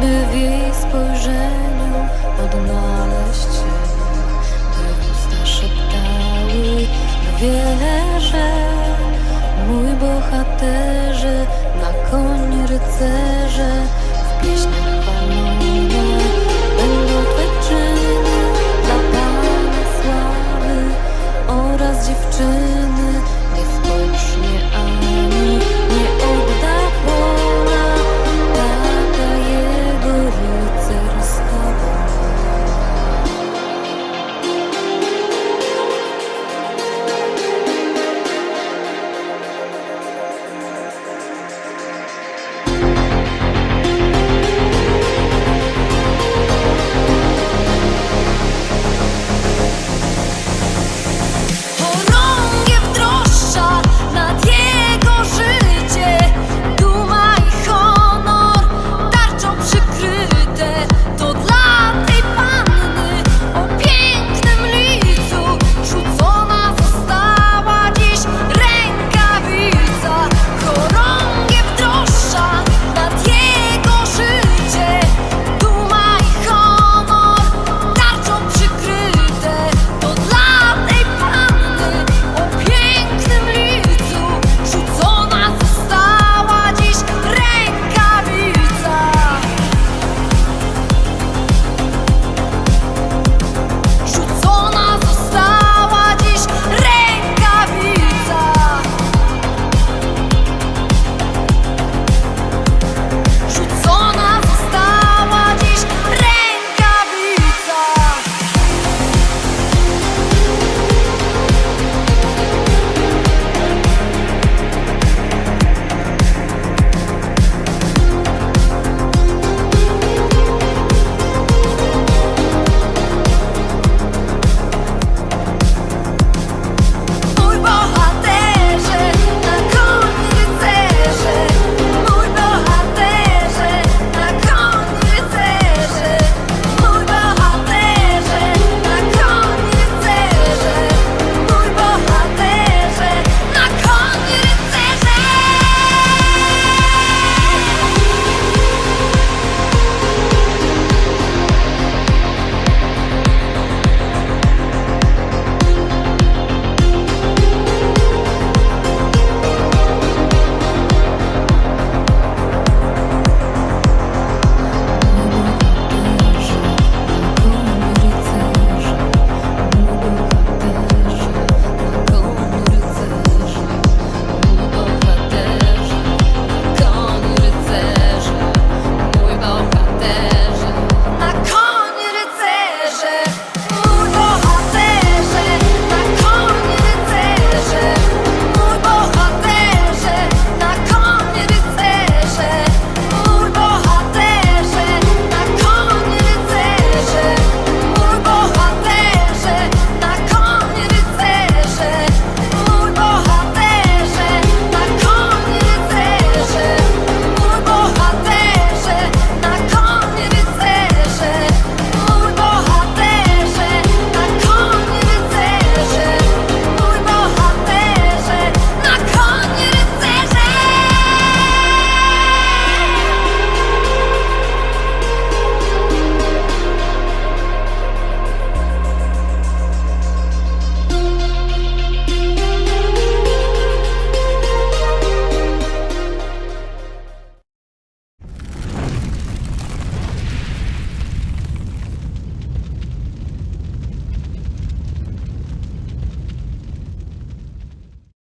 by w jej spojrzeniu odnaleźć się, by usta szeptały wierzę, mój bohaterze, na koń rycerze,